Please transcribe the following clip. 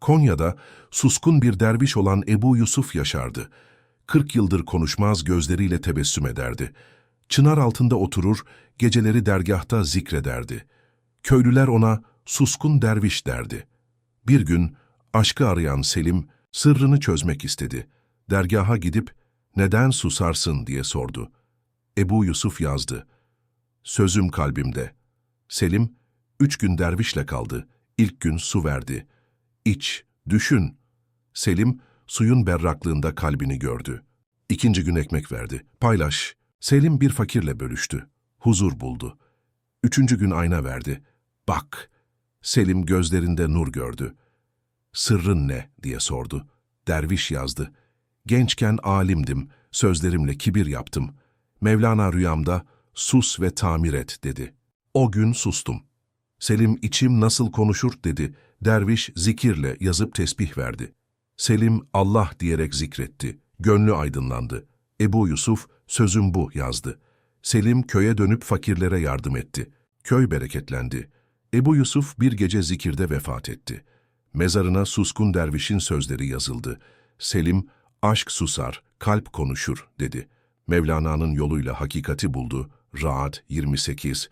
Konya'da suskun bir derviş olan Ebu Yusuf yaşardı. Kırk yıldır konuşmaz gözleriyle tebessüm ederdi. Çınar altında oturur, geceleri dergahta zikrederdi. Köylüler ona suskun derviş derdi. Bir gün aşkı arayan Selim sırrını çözmek istedi. Dergaha gidip neden susarsın diye sordu. Ebu Yusuf yazdı. Sözüm kalbimde. Selim, üç gün dervişle kaldı. İlk gün su verdi. İç, düşün. Selim, suyun berraklığında kalbini gördü. İkinci gün ekmek verdi. Paylaş. Selim bir fakirle bölüştü. Huzur buldu. Üçüncü gün ayna verdi. Bak. Selim gözlerinde nur gördü. Sırrın ne diye sordu. Derviş yazdı. Gençken alimdim, sözlerimle kibir yaptım. Mevlana rüyamda sus ve tamir et dedi. O gün sustum. Selim içim nasıl konuşur dedi. Derviş zikirle yazıp tesbih verdi. Selim Allah diyerek zikretti. Gönlü aydınlandı. Ebu Yusuf sözüm bu yazdı. Selim köye dönüp fakirlere yardım etti. Köy bereketlendi. Ebu Yusuf bir gece zikirde vefat etti. Mezarına suskun dervişin sözleri yazıldı. Selim, aşk susar, kalp konuşur dedi. Mevlana'nın yoluyla hakikati buldu. Rahat 28